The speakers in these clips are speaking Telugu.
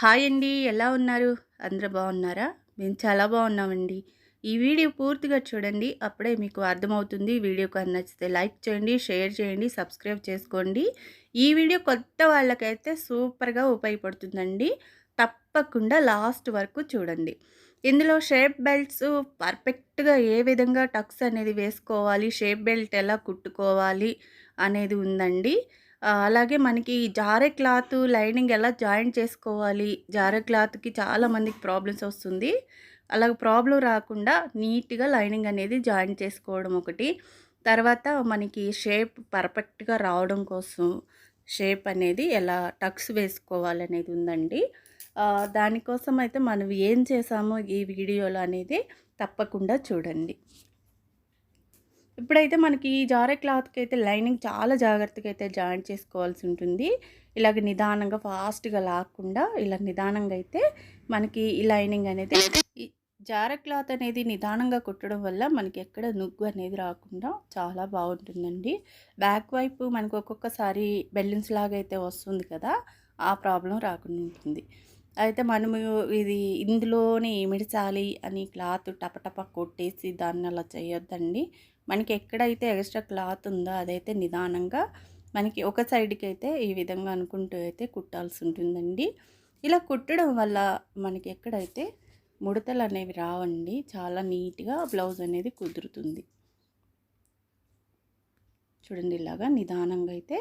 హాయ్ అండి. ఎలా ఉన్నారు? అందరూ బాగున్నారా? మేము చాలా బాగున్నామండి. ఈ వీడియో పూర్తిగా చూడండి. అప్పుడే మీకు అర్థమవుతుంది. వీడియో కానీ నచ్చితే లైక్ చేయండి షేర్ చేయండి సబ్స్క్రైబ్ చేసుకోండి. ఈ వీడియో కొత్త వాళ్ళకైతే సూపర్గా ఉపయోగపడుతుందండి. తప్పకుండా లాస్ట్ వరకు చూడండి. ఇందులో షేప్ బెల్ట్స్ పర్ఫెక్ట్గా ఏ విధంగా టక్స్ అనేది వేసుకోవాలి షేప్ బెల్ట్ ఎలా కుట్టుకోవాలి అనేది ఉందండి. అలాగే మనకి జారే క్లాత్ లైనింగ్ ఎలా జాయిన్ చేసుకోవాలి? జారే క్లాత్కి చాలా మందికి ప్రాబ్లమ్స్ వస్తుంది. అలాగే ప్రాబ్లం రాకుండా నీట్గా లైనింగ్ అనేది జాయిన్ చేసుకోవడం ఒకటి. తర్వాత మనకి షేప్ పర్ఫెక్ట్గా రావడం కోసం షేప్ అనేది ఎలా టక్స్ వేసుకోవాలనేది ఉందండి. దానికోసం అయితే మనం ఏం చేసామో ఈ వీడియోలో అనేది తప్పకుండా చూడండి. ఇప్పుడైతే మనకి ఈ జారే క్లాత్కి అయితే లైనింగ్ చాలా జాగ్రత్తగా అయితే జాయింట్ చేసుకోవాల్సి ఉంటుంది. ఇలాగ నిదానంగా ఫాస్ట్గా లాక్కుండా ఇలా నిదానంగా అయితే మనకి ఈ లైనింగ్ అనేది జార క్లాత్ అనేది నిదానంగా కుట్టడం వల్ల మనకి ఎక్కడ నుగ్గు అనేది రాకుండా చాలా బాగుంటుందండి. బ్యాక్ వైపు మనకు ఒక్కొక్కసారి బెలూన్స్ లాగా అయితే వస్తుంది కదా ఆ ప్రాబ్లం రాకుండా ఉంటుంది. అయితే మనము ఇది ఇందులోనే మిడిచాలి అని క్లాత్ టపటప కొట్టేసి దాన్ని అలా చేయొద్దండి. మనకి ఎక్కడైతే ఎక్స్ట్రా క్లాత్ ఉందో అదైతే నిదానంగా మనకి ఒక సైడ్కి అయితే ఈ విధంగా అనుకుంటూ అయితే కుట్టాల్సి ఉంటుందండి. ఇలా కుట్టడం వల్ల మనకి ఎక్కడైతే ముడతలు అనేవి రావండి చాలా నీట్గా బ్లౌజ్ అనేది కుదురుతుంది. చూడండి ఇలాగా నిదానంగా అయితే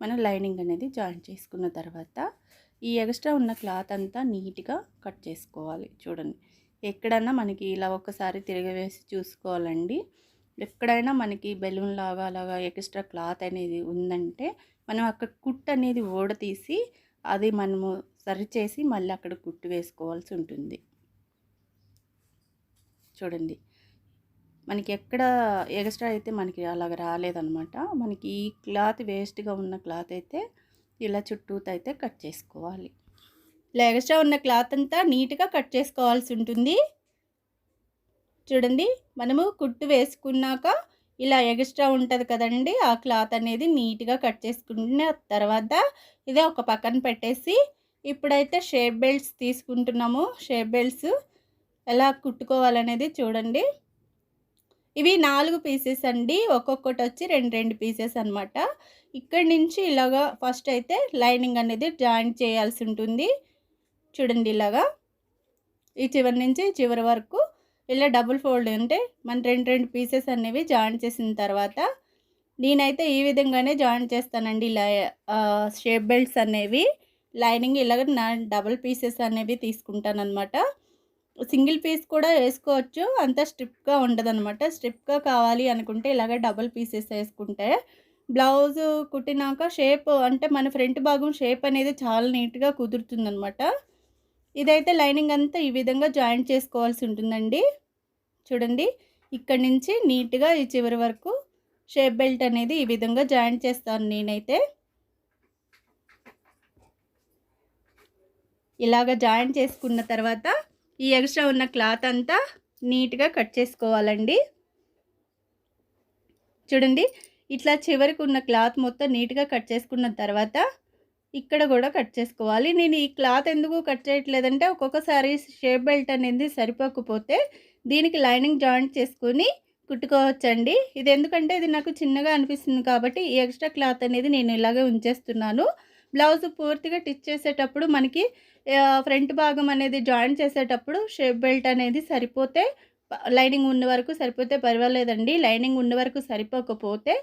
మనం లైనింగ్ అనేది జాయిన్ చేసుకున్న తర్వాత ఈ ఎక్స్ట్రా ఉన్న క్లాత్ అంతా నీట్గా కట్ చేసుకోవాలి. చూడండి ఎక్కడన్నా మనకి ఇలా ఒకసారి తిరగవేసి చూసుకోవాలండి. ఎక్కడైనా మనకి బెలూన్ లాగా అలాగా ఎక్స్ట్రా క్లాత్ అనేది ఉందంటే మనం అక్కడ కుట్ అనేది ఓడతీసి అది మనము సరిచేసి మళ్ళీ అక్కడ కుట్టు వేసుకోవాల్సి ఉంటుంది. చూడండి. మనకి ఎక్కడ ఎక్స్ట్రా అయితే మనకి అలాగ రాలేదనమాట. మనకి ఈ క్లాత్ వేస్ట్గా ఉన్న క్లాత్ అయితే ఇలా చుట్టూతో అయితే కట్ చేసుకోవాలి. ఇలా ఎక్స్ట్రా ఉన్న క్లాత్ అంతా నీట్గా కట్ చేసుకోవాల్సి ఉంటుంది. చూడండి మనము కుట్టు వేసుకున్నాక ఇలా ఎక్స్ట్రా ఉంటుంది కదండి ఆ క్లాత్ అనేది నీట్గా కట్ చేసుకున్న తర్వాత ఇదే ఒక పక్కన పెట్టేసి ఇప్పుడైతే షేప్ బెల్ట్స్ తీసుకుంటున్నాము. షేప్ బెల్ట్స్ ఎలా కుట్టుకోవాలనేది చూడండి. ఇవి నాలుగు పీసెస్ అండి ఒక్కొక్కటి వచ్చి రెండు రెండు పీసెస్ అనమాట ఇక్కడి నుంచి ఇలాగా ఫస్ట్ అయితే లైనింగ్ అనేది జాయింట్ చేయాల్సి ఉంటుంది. చూడండి ఇలాగా. ఈ చివరి నుంచి చివరి వరకు ఇలా డబుల్ ఫోల్డ్ అంటే మన రెండు రెండు పీసెస్ అనేవి జాయిన్ చేసిన తర్వాత నేనైతే ఈ విధంగానే జాయిన్ చేస్తానండి. ఇలా షేప్ బెల్ట్స్ అనేవి లైనింగ్ ఇలాగ నా డబుల్ పీసెస్ అనేవి తీసుకుంటాను అనమాట సింగిల్ పీస్ కూడా వేసుకోవచ్చు. అంత స్ట్రిప్గా ఉండదనమాట స్ట్రిప్గా కావాలి అనుకుంటే ఇలాగ డబుల్ పీసెస్ వేసుకుంటే బ్లౌజ్ కుట్టినాక షేప్ అంటే మన ఫ్రంట్ భాగం షేప్ అనేది చాలా నీట్గా కుదురుతుందనమాట ఇదైతే లైనింగ్ అంతా ఈ విధంగా జాయింట్ చేసుకోవాల్సి ఉంటుందండి. చూడండి ఇక్కడ నుంచి నీట్గా ఈ చివరి వరకు షేప్ బెల్ట్ అనేది ఈ విధంగా జాయింట్ చేస్తాను నేనైతే. ఇలాగ జాయింట్ చేసుకున్న తర్వాత ఈ ఎక్స్ట్రా ఉన్న క్లాత్ అంతా నీట్గా కట్ చేసుకోవాలండి. చూడండి ఇట్లా చివరికి ఉన్న క్లాత్ మొత్తం నీట్గా కట్ చేసుకున్న తర్వాత ఇక్కడ కూడా కట్ చేసుకోవాలి. నేను ఈ క్లాత్ ఎందుకు కట్ చేయట్లేదంటే ఒక్కొక్కసారి షేప్ బెల్ట్ అనేది సరిపోకపోతే దీనికి లైనింగ్ జాయింట్ చేసుకొని కుట్టుకోవచ్చండి. ఇది ఎందుకంటే ఇది నాకు చిన్నగా అనిపిస్తుంది కాబట్టి ఈ ఎక్స్ట్రా క్లాత్ అనేది నేను ఇలాగే ఉంచేస్తున్నాను. బ్లౌజ్ పూర్తిగా టిచ్ చేసేటప్పుడు మనకి ఫ్రంట్ భాగం అనేది జాయింట్ చేసేటప్పుడు షేప్ బెల్ట్ అనేది సరిపోతే లైనింగ్ ఉన్న వరకు సరిపోతే పర్వాలేదండి. లైనింగ్ ఉన్న వరకు సరిపోకపోతే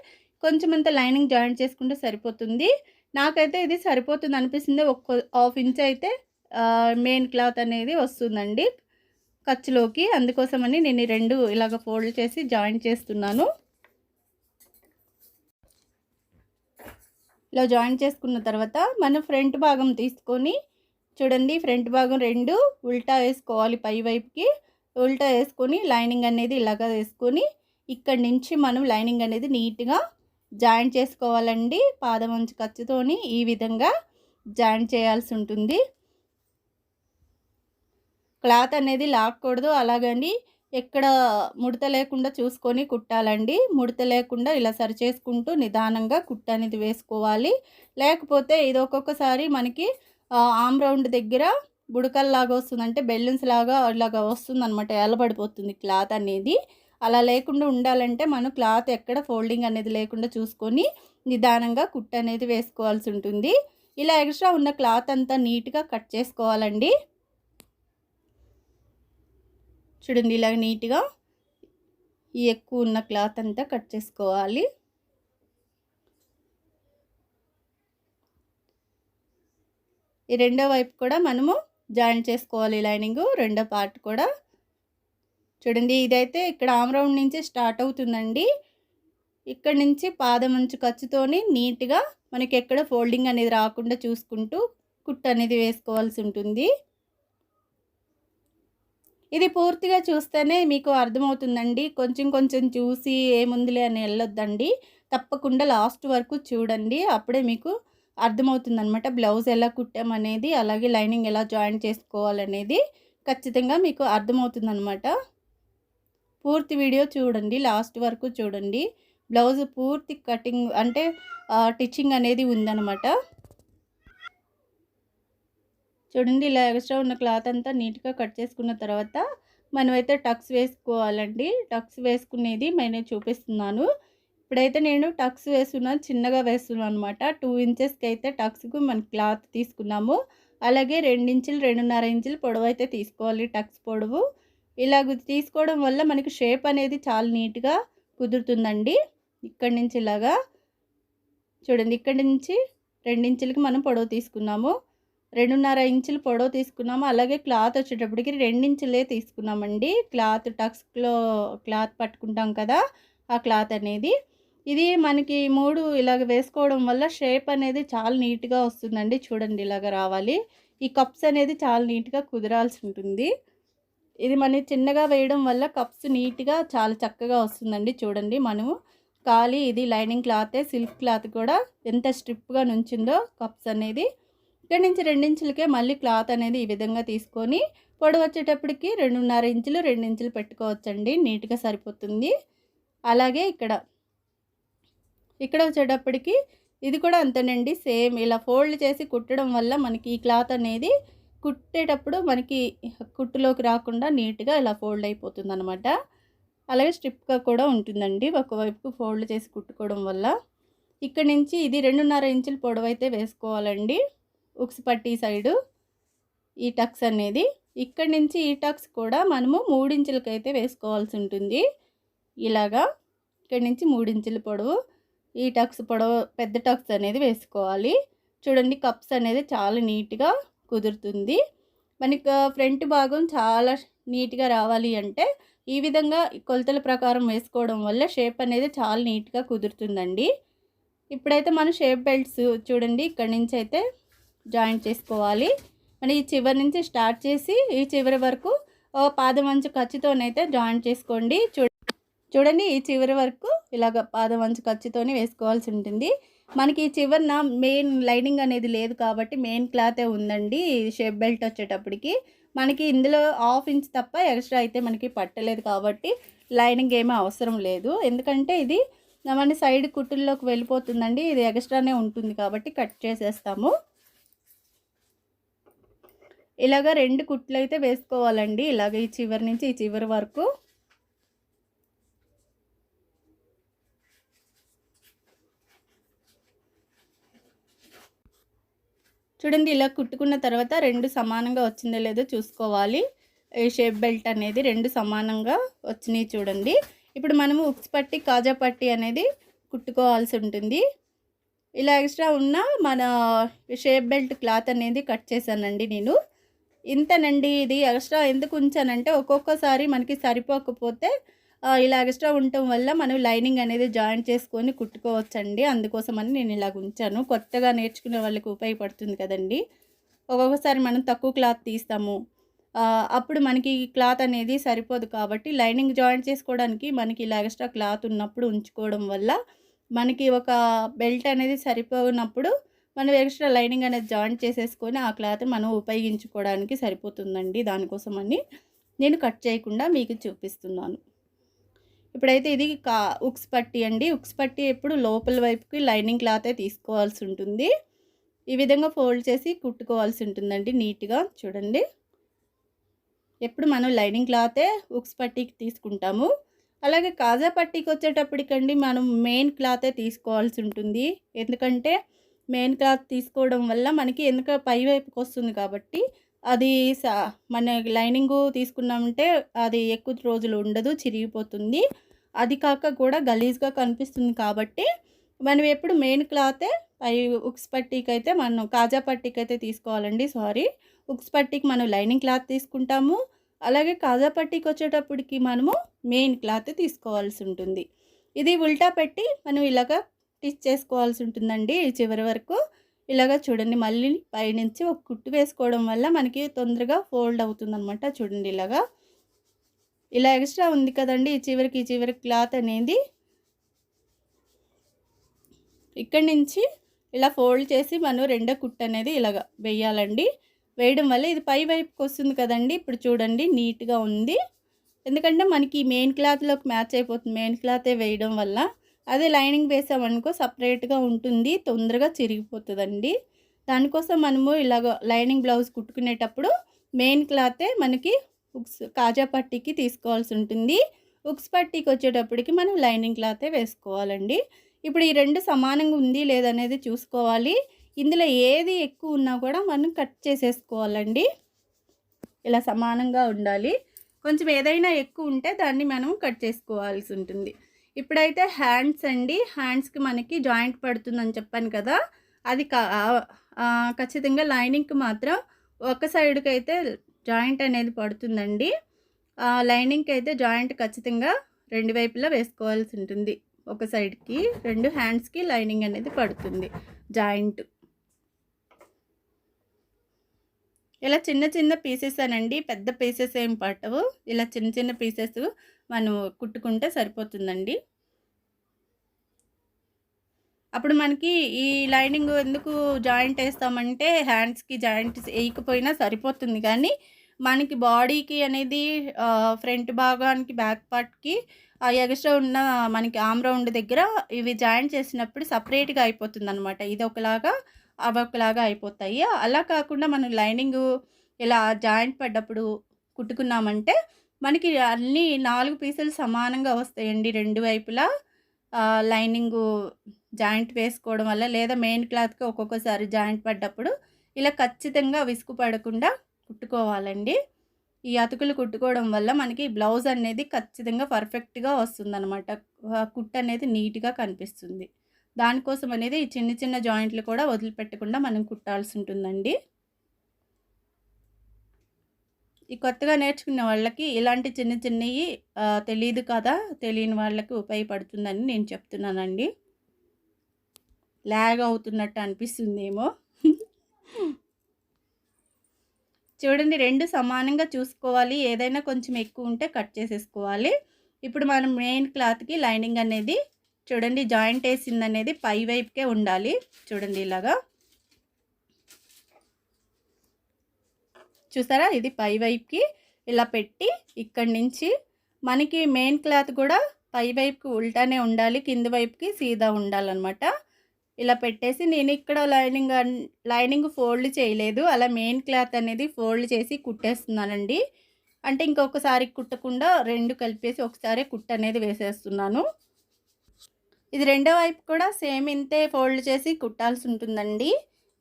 కొంచెం అంత లైనింగ్ జాయింట్ చేసుకుంటే సరిపోతుంది. నాకైతే ఇది సరిపోతుంది అనిపిస్తుంది. ఒక్క హాఫ్ ఇంచ్ అయితే మెయిన్ క్లాత్ అనేది వస్తుందండి. ఖర్చులోకి అందుకోసమని నేను రెండు ఇలాగ ఫోల్డ్ చేసి జాయిన్ చేస్తున్నాను. ఇలా జాయిన్ చేసుకున్న తర్వాత మనం ఫ్రంట్ భాగం తీసుకొని చూడండి ఫ్రంట్ భాగం రెండు ఉల్టా వేసుకోవాలి పై వైపుకి. ఉల్టా వేసుకొని లైనింగ్ అనేది ఇలాగ వేసుకొని ఇక్కడి నుంచి మనం లైనింగ్ అనేది నీట్గా జాయిన్ చేసుకోవాలండి. పాదమంచు ఖర్చుతోని ఈ విధంగా జాయిన్ చేయాల్సి ఉంటుంది. క్లాత్ అనేది లాక్కూడదు. అలాగని ఎక్కడ ముడత లేకుండా చూసుకొని కుట్టాలండి. ముడత లేకుండా ఇలా సరి చేసుకుంటూ నిదానంగా కుట్ట అనేది వేసుకోవాలి. లేకపోతే ఇది ఒక్కొక్కసారి మనకి ఆమ్ రౌండ్ దగ్గర బుడకల్లాగా వస్తుంది అంటే బెలూన్స్ లాగా ఇలాగా వస్తుంది అనమాట ఎలబడిపోతుంది క్లాత్ అనేది. అలా లేకుండా ఉండాలంటే మనం క్లాత్ ఎక్కడ ఫోల్డింగ్ అనేది లేకుండా చూసుకొని నిదానంగా కుట్ అనేది వేసుకోవాల్సి ఉంటుంది. ఇలా ఎక్స్ట్రా ఉన్న క్లాత్ అంతా నీట్గా కట్ చేసుకోవాలండి. చూడండి ఇలా నీట్గా ఈ ఎక్కువ ఉన్న క్లాత్ అంతా కట్ చేసుకోవాలి. ఈ రెండో వైపు కూడా మనము జాయిన్ చేసుకోవాలి లైనింగ్ రెండో పార్ట్ కూడా చూడండి ఇదైతే ఇక్కడ ఆమ్ రౌండ్ నుంచి స్టార్ట్ అవుతుందండి. ఇక్కడ నుంచి పాదమంచు ఖర్చుతోని నీట్గా మనకి ఎక్కడ ఫోల్డింగ్ అనేది రాకుండా చూసుకుంటూ కుట్టు అనేది వేసుకోవాల్సి ఉంటుంది. ఇది పూర్తిగా చూస్తేనే మీకు అర్థమవుతుందండి. కొంచెం కొంచెం చూసి ఏముందిలే అని వెళ్ళొద్దండి. తప్పకుండా లాస్ట్ వరకు చూడండి. అప్పుడే మీకు అర్థమవుతుందనమాట బ్లౌజ్ ఎలా కుట్టామనేది అలాగే లైనింగ్ ఎలా జాయిన్ చేసుకోవాలనేది ఖచ్చితంగా మీకు అర్థమవుతుందనమాట పూర్తి వీడియో చూడండి లాస్ట్ వరకు చూడండి. బ్లౌజ్ పూర్తి కటింగ్ అంటే టిచ్చింగ్ అనేది ఉందన్నమాట. చూడండి ఇలా ఎక్స్ట్రా ఉన్న క్లాత్ అంతా నీట్గా కట్ చేసుకున్న తర్వాత మనమైతే టక్స్ వేసుకోవాలండి. టక్స్ వేసుకునేది నేను చూపిస్తున్నాను. ఇప్పుడైతే నేను టక్స్ వేస్తున్నాను చిన్నగా వేస్తున్నాను అనమాట టూ ఇంచెస్కి అయితే టక్స్కు మన క్లాత్ తీసుకున్నాము. అలాగే ఇంచులు రెండున్నర ఇంచులు పొడవు అయితే తీసుకోవాలి టక్స్ పొడవు. ఇలాగ తీసుకోవడం వల్ల మనకి షేప్ అనేది చాలా నీట్గా కుదురుతుందండి. ఇక్కడి నుంచి ఇలాగా చూడండి ఇక్కడి నుంచి రెండించులకి మనం పొడవు తీసుకున్నాము. రెండున్నర ఇంచులు పొడవు తీసుకున్నాము. అలాగే క్లాత్ వచ్చేటప్పటికి రెండించులే తీసుకున్నామండి. క్లాత్ టక్స్లో క్లాత్ పట్టుకుంటాం కదా ఆ క్లాత్ అనేది. ఇది మనకి మూడు ఇలాగ వేసుకోవడం వల్ల షేప్ అనేది చాలా నీట్గా వస్తుందండి. చూడండి ఇలాగ రావాలి. ఈ కప్స్ అనేది చాలా నీట్గా కుదరాల్సి ఉంటుంది. ఇది మనం చిన్నగా వేయడం వల్ల కప్స్ నీట్గా చాలా చక్కగా వస్తుందండి. చూడండి మనము ఖాళీ ఇది లైనింగ్ క్లాతే సిల్క్ క్లాత్ కూడా ఎంత స్ట్రిప్గా నుంచిందో కప్స్ అనేది. ఇక్కడ నుంచి రెండించులకే మళ్ళీ క్లాత్ అనేది ఈ విధంగా తీసుకొని పొడవు వచ్చేటప్పటికి రెండున్నర ఇంచులు రెండు ఇంచులు పెట్టుకోవచ్చండి. నీట్గా సరిపోతుంది. అలాగే ఇక్కడ ఇక్కడ వచ్చేటప్పటికి ఇది కూడా అంతేనండి. సేమ్ ఇలా ఫోల్డ్ చేసి కుట్టడం వల్ల మనకి ఈ క్లాత్ అనేది కుట్టేటప్పుడు మనకి కుట్టులోకి రాకుండా నీట్గా ఇలా ఫోల్డ్ అయిపోతుంది అనమాట అలాగే స్ట్రిప్గా కూడా ఉంటుందండి. ఒకవైపుకు ఫోల్డ్ చేసి కుట్టుకోవడం వల్ల. ఇక్కడ నుంచి ఇది రెండున్నర ఇంచుల పొడవైతే వేసుకోవాలండి. ఉక్స్ పట్టి సైడు ఈ టక్స్ అనేది. ఇక్కడ నుంచి ఈ టక్స్ కూడా మనము మూడించులకైతే అయితే వేసుకోవాల్సి ఉంటుంది. ఇలాగా ఇక్కడ నుంచి మూడించుల పొడవు. ఈ టక్స్ పొడవు పెద్ద టక్స్ అనేది వేసుకోవాలి. చూడండి కప్స్ అనేది చాలా నీట్గా కుదురుతుంది. మనకి ఫ్రంట్ భాగం చాలా నీట్గా రావాలి అంటే ఈ విధంగా కొలతల ప్రకారం వేసుకోవడం వల్ల షేప్ అనేది చాలా నీట్గా కుదురుతుందండి. ఇప్పుడైతే మనం షేప్ బెల్ట్స్ చూడండి ఇక్కడ నుంచి అయితే జాయింట్ చేసుకోవాలి. మన ఈ చివరి నుంచి స్టార్ట్ చేసి ఈ చివరి వరకు పాదమంచు ఖర్చుతోనైతే జాయింట్ చేసుకోండి. చూ చూడండి ఈ చివరి వరకు ఇలాగ పాదమంచు ఖర్చుతోనే వేసుకోవాల్సి ఉంటుంది. మనకి ఈ చివరిన మెయిన్ లైనింగ్ అనేది లేదు కాబట్టి మెయిన్ క్లాతే ఉందండి. షేప్ బెల్ట్ వచ్చేటప్పటికి. మనకి ఇందులో హాఫ్ ఇంచ్ తప్ప ఎక్స్ట్రా అయితే మనకి పట్టలేదు కాబట్టి లైనింగ్ ఏమీ అవసరం లేదు. ఎందుకంటే ఇది మన సైడ్ కుట్టుల్లోకి వెళ్ళిపోతుందండి. ఇది ఎక్స్ట్రానే ఉంటుంది కాబట్టి కట్ చేసేస్తాము. ఇలాగ రెండు కుట్లు అయితే వేసుకోవాలండి. ఇలాగ ఈ చివరి నుంచి ఈ చివరి వరకు. చూడండి ఇలా కుట్టుకున్న తర్వాత రెండు సమానంగా వచ్చిందో లేదో చూసుకోవాలి. ఈ షేప్ బెల్ట్ అనేది రెండు సమానంగా వచ్చినాయి చూడండి. ఇప్పుడు మనము ఉక్స్ పట్టి కాజా పట్టి అనేది కుట్టుకోవాల్సి ఉంటుంది. ఇలా ఎక్స్ట్రా ఉన్న మన షేప్ బెల్ట్ క్లాత్ అనేది కట్ చేశానండి నేను. ఇంతనండి ఇది ఎక్స్ట్రా ఎందుకు ఉంచానంటే ఒక్కొక్కసారి మనకి సరిపోకపోతే ఇలా ఎక్స్ట్రా ఉండటం వల్ల మనం లైనింగ్ అనేది జాయింట్ చేసుకొని కుట్టుకోవచ్చండి. అందుకోసమని నేను ఇలా ఉంచాను. కొత్తగా నేర్చుకునే వాళ్ళకి ఉపయోగపడుతుంది కదండి. ఒక్కొక్కసారి మనం తక్కువ క్లాత్ తీస్తాము. అప్పుడు మనకి క్లాత్ అనేది సరిపోదు కాబట్టి లైనింగ్ జాయింట్ చేసుకోవడానికి మనకి ఇలా ఎక్స్ట్రా క్లాత్ ఉన్నప్పుడు ఉంచుకోవడం వల్ల మనకి ఒక బెల్ట్ అనేది సరిపోయినప్పుడు మనం ఎక్స్ట్రా లైనింగ్ అనేది జాయింట్ చేసేసుకొని ఆ క్లాత్ మనం ఉపయోగించుకోవడానికి సరిపోతుందండి. దానికోసమని నేను కట్ చేయకుండా మీకు చూపిస్తున్నాను. ఇప్పుడైతే ఇది కా ఉక్స్ పట్టి అండి. ఉక్స్ పట్టి ఎప్పుడు లోపల వైపుకి లైనింగ్ క్లాతే తీసుకోవాల్సి ఉంటుంది. ఈ విధంగా ఫోల్డ్ చేసి కుట్టుకోవాల్సి ఉంటుందండి నీట్గా. చూడండి. ఎప్పుడు మనం లైనింగ్ క్లాతే ఉక్స్ పట్టీకి తీసుకుంటాము. అలాగే కాజా పట్టీకి వచ్చేటప్పటికండి మనం మెయిన్ క్లాతే తీసుకోవాల్సి ఉంటుంది. ఎందుకంటే మెయిన్ క్లాత్ తీసుకోవడం వల్ల మనకి ఎందుక పై వైపుకి వస్తుంది కాబట్టి అది మన లైనింగ్ తీసుకున్నామంటే అది ఎక్కువ రోజులు ఉండదు చిరిగిపోతుంది. అది కాక కూడా గలీజ్గా కనిపిస్తుంది కాబట్టి మనం ఎప్పుడు మెయిన్ క్లాతే పై ఉక్స్ పట్టీకి అయితే మనం కాజా పట్టీకి అయితే తీసుకోవాలండి సారీ. ఉక్స్ పట్టీకి మనం లైనింగ్ క్లాత్ తీసుకుంటాము. అలాగే కాజా పట్టీకి వచ్చేటప్పటికి మనము మెయిన్ క్లాత్ తీసుకోవాల్సి ఉంటుంది. ఇది ఉల్టా పెట్టి మనం ఇలాగ స్టిచ్ చేసుకోవాల్సి ఉంటుందండి చివరి వరకు. ఇలాగా చూడండి. మళ్ళీ పైనుంచి ఒక కుట్టు వేసుకోవడం వల్ల మనకి తొందరగా ఫోల్డ్ అవుతుందన్నమాట చూడండి ఇలాగా. ఇలా ఎక్స్ట్రా ఉంది కదండి. ఈ చివరికి ఈ చివరికి క్లాత్ అనేది ఇక్కడి నుంచి ఇలా ఫోల్డ్ చేసి మనం రెండో కుట్టు అనేది ఇలాగ వేయాలండి. వేయడం వల్ల ఇది పై వైపుకి వస్తుంది కదండి. ఇప్పుడు చూడండి నీట్గా ఉంది. ఎందుకంటే మనకి మెయిన్ క్లాత్లోకి మ్యాచ్ అయిపోతుంది. మెయిన్ క్లాతే వేయడం వల్ల అదే లైనింగ్ వేసామనుకో సపరేట్గా ఉంటుంది తొందరగా చిరిగిపోతుందండి. దానికోసం మనము ఇలాగ లైనింగ్ బ్లౌజ్ కుట్టుకునేటప్పుడు మెయిన్ క్లాతే మనకి ఉక్స్ కాజా పట్టీకి తీసుకోవాల్సి ఉంటుంది. ఉక్స్ పట్టీకి వచ్చేటప్పటికి మనం లైనింగ్ క్లాతే వేసుకోవాలండి. ఇప్పుడు ఈ రెండు సమానంగా ఉంది లేదనేది చూసుకోవాలి. ఇందులో ఏది ఎక్కువ ఉన్నా కూడా మనం కట్ చేసేసుకోవాలండి. ఇలా సమానంగా ఉండాలి. కొంచెం ఏదైనా ఎక్కువ ఉంటే దాన్ని మనం కట్ చేసుకోవాల్సి ఉంటుంది. ఇప్పుడైతే హ్యాండ్స్ అండి. హ్యాండ్స్కి మనకి జాయింట్ పడుతుందని చెప్పాను కదా. అది ఖచ్చితంగా లైనింగ్కి మాత్రం ఒక సైడ్కి అయితే జాయింట్ అనేది పడుతుందండి. లైనింగ్కి అయితే జాయింట్ ఖచ్చితంగా రెండు వైపులా వేసుకోవాల్సి ఉంటుంది. ఒక సైడ్కి రెండు హ్యాండ్స్కి లైనింగ్ అనేది పడుతుంది జాయింట్. ఇలా చిన్న చిన్న పీసెస్ అనండి. పెద్ద పీసెస్ ఏం పట్టవు ఇలా చిన్న చిన్న పీసెస్ మనం కుట్టుకుంటే సరిపోతుందండి. అప్పుడు మనకి ఈ లైనింగ్ ఎందుకు జాయింట్ వేస్తామంటే హ్యాండ్స్కి జాయింట్ వేయకపోయినా సరిపోతుంది. కానీ మనకి బాడీకి అనేది ఫ్రంట్ భాగానికి బ్యాక్ పార్ట్కి ఎగస్ట్రా ఉన్న మనకి ఆమ్ రౌండ్ దగ్గర ఇవి జాయింట్ చేసినప్పుడు సపరేట్గా అయిపోతుంది అనమాట ఇది ఒకలాగా అవి అయిపోతాయి. అలా కాకుండా మనం లైనింగ్ ఇలా జాయింట్ పడ్డప్పుడు కుట్టుకున్నామంటే మనకి అన్ని నాలుగు పీసులు సమానంగా వస్తాయండి రెండు వైపులా. లైనింగ్ జాయింట్ వేసుకోవడం వల్ల లేదా మెయిన్ క్లాత్కి ఒక్కొక్కసారి జాయింట్ పడ్డప్పుడు ఇలా ఖచ్చితంగా విసుగు పడకుండా కుట్టుకోవాలండి. ఈ అతుకులు కుట్టుకోవడం వల్ల మనకి బ్లౌజ్ అనేది ఖచ్చితంగా పర్ఫెక్ట్గా వస్తుందన్నమాట. కుట్టు అనేది నీట్గా కనిపిస్తుంది. దానికోసం అనేది ఈ చిన్న చిన్న జాయింట్లు కూడా వదిలిపెట్టకుండా మనం కుట్టాల్సి ఉంటుందండి. ఈ కొత్తగా నేర్చుకున్న వాళ్ళకి ఇలాంటి చిన్న చిన్నవి తెలియదు కదా తెలియని వాళ్ళకి ఉపయోగపడుతుందని నేను చెప్తున్నానండి. ల్యాగ్ అవుతున్నట్టు అనిపిస్తుందేమో. చూడండి రెండు సమానంగా చూసుకోవాలి. ఏదైనా కొంచెం ఎక్కువ ఉంటే కట్ చేసేసుకోవాలి. ఇప్పుడు మనం మెయిన్ క్లాత్కి లైనింగ్ అనేది చూడండి జాయింట్ వేసింది అనేది పై వైపుకే ఉండాలి. చూడండి ఇలాగా. చూసారా? ఇది పై వైపుకి ఇలా పెట్టి ఇక్కడి నుంచి మనకి మెయిన్ క్లాత్ కూడా పై వైపుకి ఉల్టానే ఉండాలి కింద వైపుకి సీదా ఉండాలన్నమాట. ఇలా పెట్టేసి నేను ఇక్కడ లైనింగ్ లైనింగ్ ఫోల్డ్ చేయలేదు. అలా మెయిన్ క్లాత్ అనేది ఫోల్డ్ చేసి కుట్టేస్తున్నానండి. అంటే ఇంకొకసారి కుట్టకుండా రెండు కలిపేసి ఒకసారి కుట్ట అనేది వేసేస్తున్నాను. ఇది రెండో వైపు కూడా సేమ్ ఇంతే ఫోల్డ్ చేసి కుట్టాల్సి ఉంటుందండి.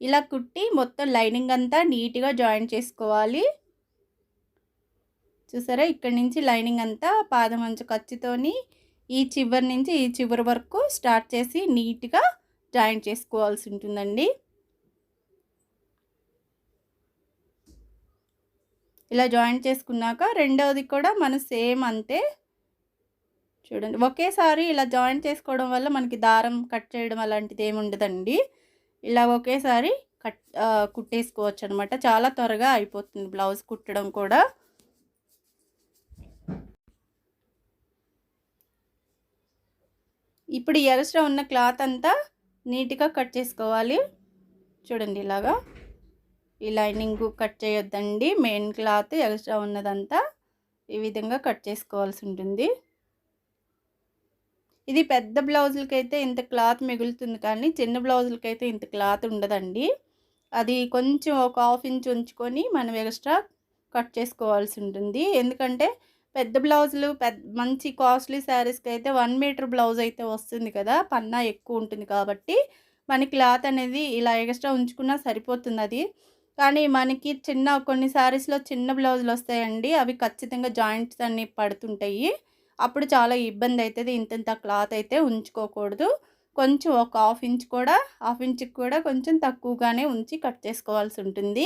ఇలా కుట్టి మొత్తం లైనింగ్ అంతా నీట్గా జాయిన్ చేసుకోవాలి. చూసారా? ఇక్కడి నుంచి లైనింగ్ అంతా పాదమంచు ఖర్చుతోని ఈ చివరి నుంచి ఈ చివరి వరకు స్టార్ట్ చేసి నీట్గా జాయిన్ చేసుకోవాల్సి ఉంటుందండి. ఇలా జాయిన్ చేసుకున్నాక రెండవది కూడా మన సేమ్ అంతే చూడండి. ఒకేసారి ఇలా జాయిన్ చేసుకోవడం వల్ల మనకి దారం కట్ చేయడం అలాంటిది ఏమి ఉండదండి. ఇలా ఒకేసారి కట్ కుట్టేసుకోవచ్చు అనమాట చాలా త్వరగా అయిపోతుంది బ్లౌజ్ కుట్టడం కూడా. ఇప్పుడు ఎరస్ట్రా ఉన్న క్లాత్ అంతా నీట్గా కట్ చేసుకోవాలి. చూడండి ఇలాగా. ఈ లైనింగ్ కట్ చేయొద్దండి. మెయిన్ క్లాత్ ఎక్స్ట్రా ఉన్నదంతా ఈ విధంగా కట్ చేసుకోవాల్సి ఉంటుంది. ఇది పెద్ద బ్లౌజులకి అయితే ఇంత క్లాత్ మిగులుతుంది కానీ చిన్న బ్లౌజులకి అయితే ఇంత క్లాత్ ఉండదండి. అది కొంచెం ఒక హాఫ్ ఇంచ్ ఉంచుకొని మనం ఎక్స్ట్రా కట్ చేసుకోవాల్సి ఉంటుంది. ఎందుకంటే పెద్ద బ్లౌజులు పెద్ద మంచి కాస్ట్లీ శారీస్కి అయితే వన్ మీటర్ బ్లౌజ్ అయితే వస్తుంది కదా పన్నా ఎక్కువ ఉంటుంది కాబట్టి మన క్లాత్ అనేది ఇలా ఎక్స్ట్రా ఉంచుకున్నా సరిపోతుంది అది. కానీ మనకి చిన్న కొన్ని శారీస్లో చిన్న బ్లౌజులు వస్తాయండి అవి ఖచ్చితంగా జాయింట్స్ అన్నీ పడుతుంటాయి. అప్పుడు చాలా ఇబ్బంది అవుతుంది ఇంత క్లాత్ అయితే ఉంచుకోకూడదు. కొంచెం ఒక హాఫ్ ఇంచ్ కూడా హాఫ్ ఇంచ్కి కూడా కొంచెం తక్కువగానే ఉంచి కట్ చేసుకోవాల్సి ఉంటుంది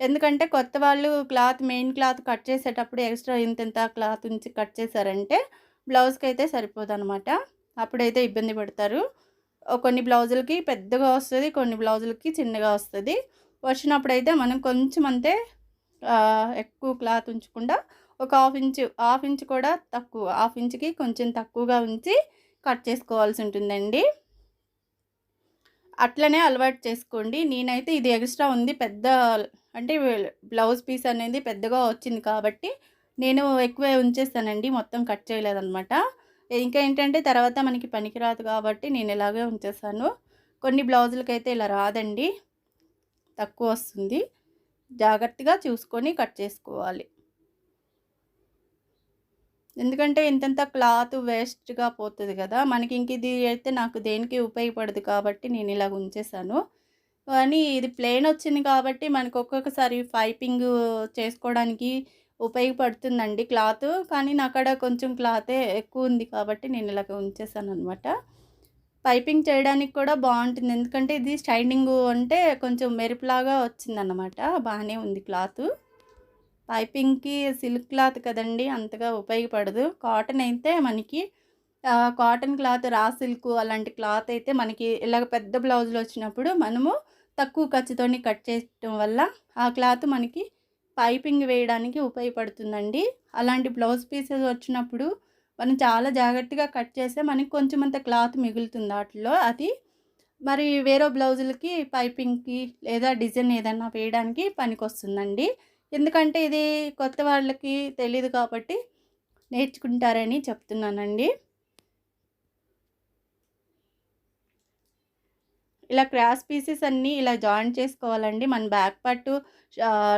ఎందుకంటే కొత్త వాళ్ళు క్లాత్ మెయిన్ క్లాత్ కట్ చేసేటప్పుడు ఎక్స్ట్రా ఇంత క్లాత్ ఉంచి కట్ చేశారంటే బ్లౌజ్కి అయితే సరిపోదు అనమాట అప్పుడైతే ఇబ్బంది పడతారు. కొన్ని బ్లౌజులకి పెద్దగా వస్తుంది కొన్ని బ్లౌజులకి చిన్నగా వస్తుంది. వచ్చినప్పుడైతే మనం కొంచెం అంతే ఎక్కువ క్లాత్ ఉంచకుండా ఒక హాఫ్ ఇంచు హాఫ్ ఇంచ్ కూడా తక్కువ హాఫ్ ఇంచ్కి కొంచెం తక్కువగా ఉంచి కట్ చేసుకోవాల్సి ఉంటుందండి. అట్లనే అలవాటు చేసుకోండి. నేనైతే ఇది ఎక్స్ట్రా ఉంది. పెద్ద అంటే బ్లౌజ్ పీస్ అనేది పెద్దగా వచ్చింది కాబట్టి నేను ఎక్కువే ఉంచేస్తానండి. మొత్తం కట్ చేయలేదన్నమాట. ఇంకా ఏంటంటే తర్వాత మనకి పనికిరాదు కాబట్టి నేను ఇలాగే ఉంచేస్తాను. కొన్ని బ్లౌజులకి అయితే ఇలా రాదండి. తక్కువ వస్తుంది. జాగ్రత్తగా చూసుకొని కట్ చేసుకోవాలి. ఎందుకంటే ఇంతంత క్లాత్ వేస్ట్గా పోతుంది కదా మనకి ఇంక ఇది అయితే నాకు దేనికి ఉపయోగపడదు కాబట్టి నేను ఇలాగ ఉంచేసాను. కానీ ఇది ప్లెయిన్ వచ్చింది కాబట్టి మనకు ఒక్కొక్కసారి పైపింగ్ చేసుకోవడానికి ఉపయోగపడుతుందండి క్లాత్. కానీ నా అక్కడ కొంచెం క్లాతే ఎక్కువ ఉంది కాబట్టి నేను ఇలాగ ఉంచేసాను అనమాట పైపింగ్ చేయడానికి కూడా బాగుంటుంది. ఎందుకంటే ఇది షైనింగ్ అంటే కొంచెం మెరుపులాగా వచ్చిందన్నమాట. బాగానే ఉంది క్లాత్. పైపింగ్కి సిల్క్ క్లాత్ కదండి అంతగా ఉపయోగపడదు. కాటన్ అయితే మనకి కాటన్ క్లాత్ రా సిల్క్ అలాంటి క్లాత్ అయితే మనకి ఇలాగ పెద్ద బ్లౌజులు వచ్చినప్పుడు మనము తక్కువ ఖర్చుతో కట్ చేయటం వల్ల ఆ క్లాత్ మనకి పైపింగ్ వేయడానికి ఉపయోగపడుతుందండి. అలాంటి బ్లౌజ్ పీసెస్ వచ్చినప్పుడు మనం చాలా జాగ్రత్తగా కట్ చేస్తే మనకి కొంచెం అంత క్లాత్ మిగులుతుంది వాటిలో. అది మరి వేరే బ్లౌజులకి పైపింగ్కి లేదా డిజైన్ ఏదైనా వేయడానికి పనికి వస్తుందండి ఎందుకంటే ఇది కొత్త వాళ్ళకి తెలియదు కాబట్టి నేర్చుకుంటారని చెప్తున్నానండి. ఇలా క్రాస్ పీసెస్ అన్నీ ఇలా జాయిన్ చేసుకోవాలండి. మన బ్యాక్ పట్టు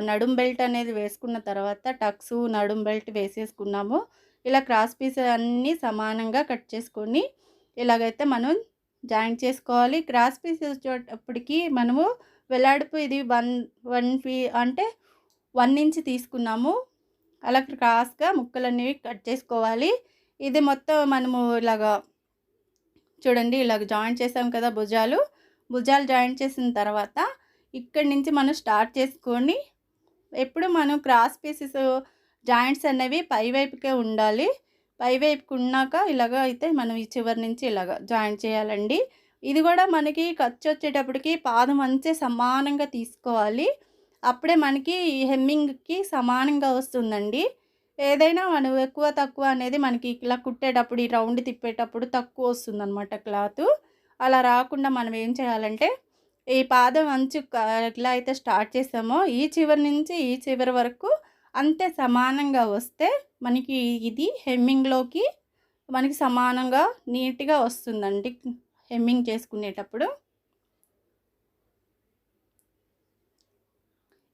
నడుం బెల్ట్ అనేది వేసుకున్న తర్వాత టక్స్ నడుం బెల్ట్ వేసేసుకున్నాము. ఇలా క్రాస్ పీసెస్ అన్నీ సమానంగా కట్ చేసుకొని ఇలాగైతే మనం జాయిన్ చేసుకోవాలి. క్రాస్ పీసెస్ వచ్చేటప్పటికి మనము వెలాడుపు ఇది వన్ వన్ ఫీ అంటే వన్ ఇంచ్ తీసుకున్నాము. అలా క్రాస్గా ముక్కలు అనేవి కట్ చేసుకోవాలి. ఇది మొత్తం మనము ఇలాగా చూడండి ఇలాగ జాయింట్ చేసాం కదా భుజాలు. భుజాలు జాయింట్ చేసిన తర్వాత ఇక్కడి నుంచి మనం స్టార్ట్ చేసుకొని ఎప్పుడు మనం క్రాస్ పీసెస్ జాయింట్స్ అనేవి పై వైపుకే ఉండాలి. పై వైపుకి ఉన్నాక ఇలాగ అయితే మనం ఈ చివరి నుంచి ఇలాగ జాయింట్ చేయాలండి. ఇది కూడా మనకి ఖర్చు వచ్చేటప్పటికి పాదం అంతే సమానంగా తీసుకోవాలి. అప్పుడే మనకి హెమ్మింగ్కి సమానంగా వస్తుందండి. ఏదైనా మనం ఎక్కువ తక్కువ అనేది మనకి ఇలా కుట్టేటప్పుడు ఈ రౌండ్ తిప్పేటప్పుడు తక్కువ వస్తుంది అనమాట క్లాత్. అలా రాకుండా మనం ఏం చేయాలంటే ఈ పాదం అంచు ఎట్లా అయితే స్టార్ట్ చేసామో ఈ చివరి నుంచి ఈ చివరి వరకు అంతే సమానంగా వస్తే మనకి ఇది హెమ్మింగ్లోకి మనకి సమానంగా నీట్గా వస్తుందండి హెమ్మింగ్ చేసుకునేటప్పుడు.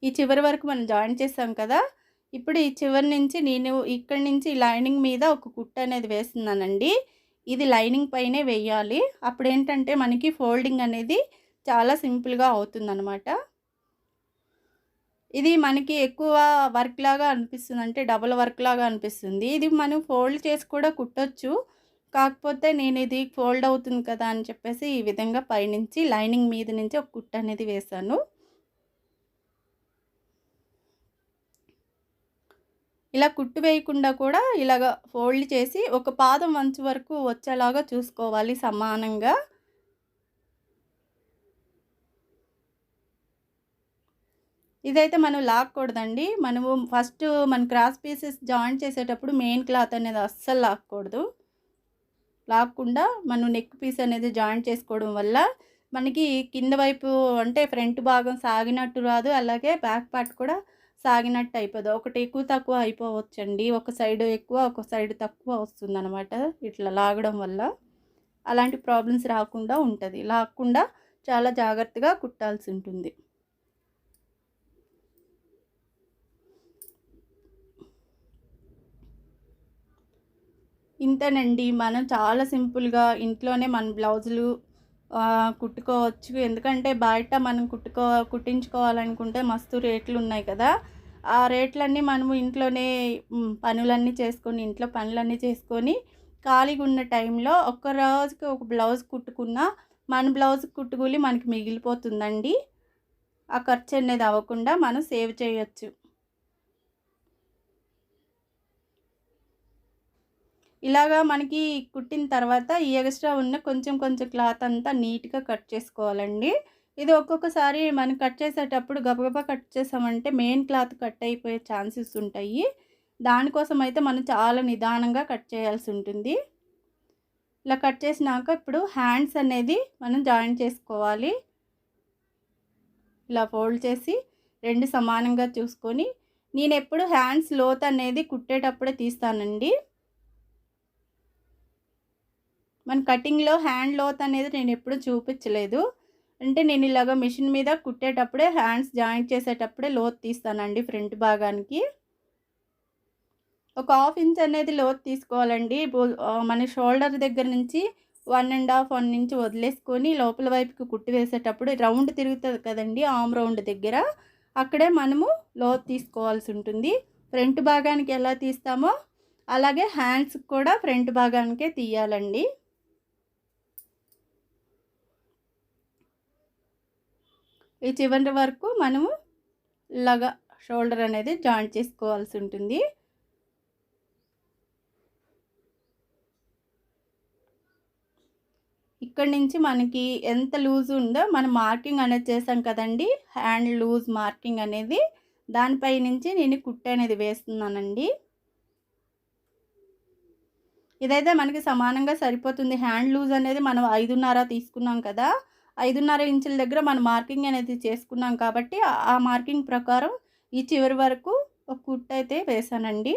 ఈ చివరి వరకు మనం జాయిన్ చేసాం కదా ఇప్పుడు ఈ చివరి నుంచి నేను ఇక్కడి నుంచి లైనింగ్ మీద ఒక కుట్ట అనేది వేస్తున్నానండి. ఇది లైనింగ్ పైనే వేయాలి. అప్పుడు ఏంటంటే మనకి ఫోల్డింగ్ అనేది చాలా సింపుల్గా అవుతుందన్నమాట. ఇది మనకి ఎక్కువ వర్క్ లాగా అనిపిస్తుంది. అంటే డబుల్ వర్క్ లాగా అనిపిస్తుంది. ఇది మనం ఫోల్డ్ చేసి కూడా కుట్టొచ్చు. కాకపోతే నేను ఇది ఫోల్డ్ అవుతుంది కదా అని చెప్పేసి ఈ విధంగా పైనుంచి లైనింగ్ మీద నుంచి ఒక కుట్ట అనేది వేశాను. ఇలా కుట్టు వేయకుండా కూడా ఇలాగ ఫోల్డ్ చేసి ఒక పాదం మంచు వరకు వచ్చేలాగా చూసుకోవాలి సమానంగా. ఇదైతే మనం లాక్కూడదండి. మనము ఫస్ట్ మన క్రాస్ పీసెస్ జాయిన్ చేసేటప్పుడు మెయిన్ క్లాత్ అనేది అస్సలు లాక్కూడదు. లాక్కుండా మనం నెక్ పీస్ అనేది జాయిన్ చేసుకోవడం వల్ల మనకి కింద వైపు అంటే ఫ్రంట్ భాగం సాగినట్టు రాదు. అలాగే బ్యాక్ పార్ట్ కూడా సాగినట్టు అయిపోదు. ఒకటి ఎక్కువ తక్కువ అయిపోవచ్చండి. ఒక సైడ్ ఎక్కువ ఒక సైడ్ తక్కువ వస్తుందనమాట ఇట్లా లాగడం వల్ల. అలాంటి ప్రాబ్లమ్స్ రాకుండా ఉంటుంది. లాగకుండా చాలా జాగ్రత్తగా కుట్టాల్సి ఉంటుంది. ఇంతేనండి. మనం చాలా సింపుల్గా ఇంట్లోనే మన బ్లౌజులు కుట్టుకోవచ్చు. ఎందుకంటే బయట మనం కుట్టుకో కుట్టించుకోవాలనుకుంటే మస్తు రేట్లు ఉన్నాయి కదా. ఆ రేట్లన్నీ మనము ఇంట్లోనే పనులన్నీ చేసుకొని ఇంట్లో పనులన్నీ చేసుకొని ఖాళీగా ఉన్న టైంలో ఒక్క రోజుకి ఒక బ్లౌజ్ కుట్టుకున్న మన బ్లౌజ్ కుట్టుకూలి మనకి మిగిలిపోతుందండి. ఆ ఖర్చు అనేది అవ్వకుండా మనం సేవ్ చేయొచ్చు. ఇలాగా మనకి కుట్టిన తర్వాత ఈ ఎక్స్ట్రా ఉన్న కొంచెం కొంచెం క్లాత్ అంతా నీట్గా కట్ చేసుకోవాలండి. ఇది ఒక్కొక్కసారి మనం కట్ చేసేటప్పుడు గబగబా కట్ చేసామంటే మెయిన్ క్లాత్ కట్ అయిపోయే ఛాన్సెస్ ఉంటాయి. దానికోసం అయితే మనం చాలా నిదానంగా కట్ చేయాల్సి ఉంటుంది. ఇలా కట్ చేసినాక ఇప్పుడు హ్యాండ్స్ అనేది మనం జాయిన్ చేసుకోవాలి. ఇలా ఫోల్డ్ చేసి రెండు సమానంగా చూసుకొని నేను ఎప్పుడు హ్యాండ్స్ లోత్ అనేది కుట్టేటప్పుడే తీస్తానండి. మన కటింగ్లో హ్యాండ్ లోత్ అనేది నేను ఎప్పుడు చూపించలేదు. అంటే నేను ఇలాగ మిషన్ మీద కుట్టేటప్పుడే హ్యాండ్స్ జాయింట్ చేసేటప్పుడే లోత్ తీస్తానండి ఫ్రంట్ భాగానికి. ఒక హాఫ్ ఇంచ్ అనేది లోత్ తీసుకోవాలండి. మన షోల్డర్ దగ్గర నుంచి one and half one inch వదిలేసుకొని లోపల వైపుకి కుట్టి వేసేటప్పుడు రౌండ్ తిరుగుతుంది కదండి ఆమ్ రౌండ్ దగ్గర. అక్కడే మనము లోత్ తీసుకోవాల్సి ఉంటుంది. ఫ్రంట్ భాగానికి ఎలా తీస్తామో అలాగే హ్యాండ్స్ కూడా ఫ్రంట్ భాగానికే తీయాలండి. ఈ చివరి వరకు మనము ఇలాగా షోల్డర్ అనేది జాయింట్ చేసుకోవాల్సి ఉంటుంది. ఇక్కడ నుంచి మనకి ఎంత లూజ్ ఉందో మనం మార్కింగ్ అనేది చేసాం కదండి. హ్యాండ్ లూజ్ మార్కింగ్ అనేది. దానిపై నుంచి నేను కుట్టు అనేది వేస్తున్నానండి. ఇదైతే మనకి సమానంగా సరిపోతుంది. హ్యాండ్ లూజ్ అనేది మనం ఐదున్నర తీసుకున్నాం కదా. ఐదున్నర ఇంచుల దగ్గర మనం మార్కింగ్ అనేది చేసుకున్నాం కాబట్టి ఆ మార్కింగ్ ప్రకారం ఈ చివరి వరకు ఒక కుట్ అయితే వేసానండి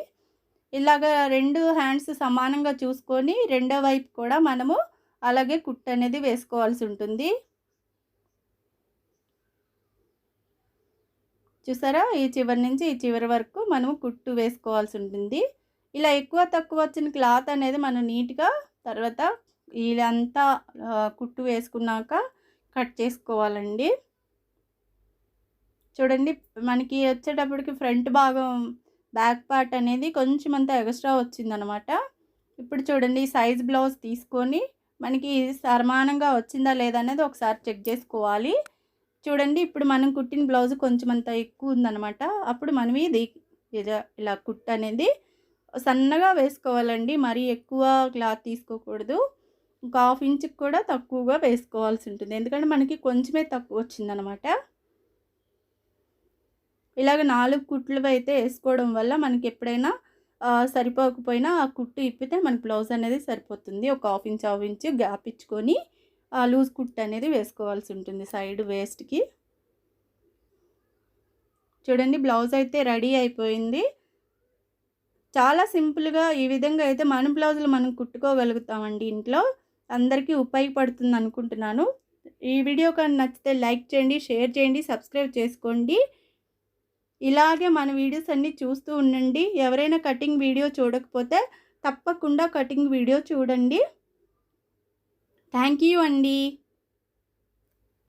ఇలాగ రెండు హ్యాండ్స్ సమానంగా చూసుకొని రెండో వైపు కూడా మనము అలాగే కుట్ అనేది వేసుకోవాల్సి ఉంటుంది. చూసారా? ఈ చివరి నుంచి ఈ చివరి వరకు మనము కుట్టు వేసుకోవాల్సి ఉంటుంది. ఇలా ఎక్కువ తక్కువ వచ్చిన క్లాత్ అనేది మనం నీట్గా తర్వాత వీళ్ళంతా కుట్టు వేసుకున్నాక కట్ చేసుకోవాలండి. చూడండి మనకి వచ్చేటప్పటికి ఫ్రంట్ భాగం బ్యాక్ పార్ట్ అనేది కొంచెం అంతా ఎక్స్ట్రా వచ్చిందనమాట. ఇప్పుడు చూడండి సైజ్ బ్లౌజ్ తీసుకొని మనకి సమానంగా వచ్చిందా లేదా అనేది ఒకసారి చెక్ చేసుకోవాలి. చూడండి ఇప్పుడు మనం కుట్టిన బ్లౌజ్ కొంచెం అంత ఎక్కువ ఉందనమాట. అప్పుడు మనం ఇది ఇలా కుట్ అనేది సన్నగా వేసుకోవాలండి. మరీ ఎక్కువ క్లాత్ తీసుకోకూడదు. ఒక హాఫ్ ఇంచ్కి కూడా తక్కువగా వేసుకోవాల్సి ఉంటుంది ఎందుకంటే మనకి కొంచెమే తక్కువ వచ్చిందనమాట ఇలాగ నాలుగు కుట్లు అయితే వేసుకోవడం వల్ల మనకి ఎప్పుడైనా సరిపోకపోయినా ఆ కుట్టు ఇప్పితే మన బ్లౌజ్ అనేది సరిపోతుంది. ఒక half inch half inch gap ఇచ్చుకొని లూజ్ కుట్టు అనేది వేసుకోవాల్సి ఉంటుంది సైడ్ వేస్ట్కి. చూడండి బ్లౌజ్ అయితే రెడీ అయిపోయింది. చాలా సింపుల్గా ఈ విధంగా అయితే మన బ్లౌజులు మనం కుట్టుకోగలుగుతామండి ఇంట్లో. అందరికీ ఉపయోగపడుతుంది అనుకుంటున్నాను ఈ వీడియో కానీ నచ్చితే లైక్ చేయండి షేర్ చేయండి సబ్స్క్రైబ్ చేసుకోండి. ఇలాగే మన వీడియోస్ అన్నీ చూస్తూ ఉండండి. ఎవరైనా కటింగ్ వీడియో చూడకపోతే తప్పకుండా కటింగ్ వీడియో చూడండి. థ్యాంక్ యూ అండి.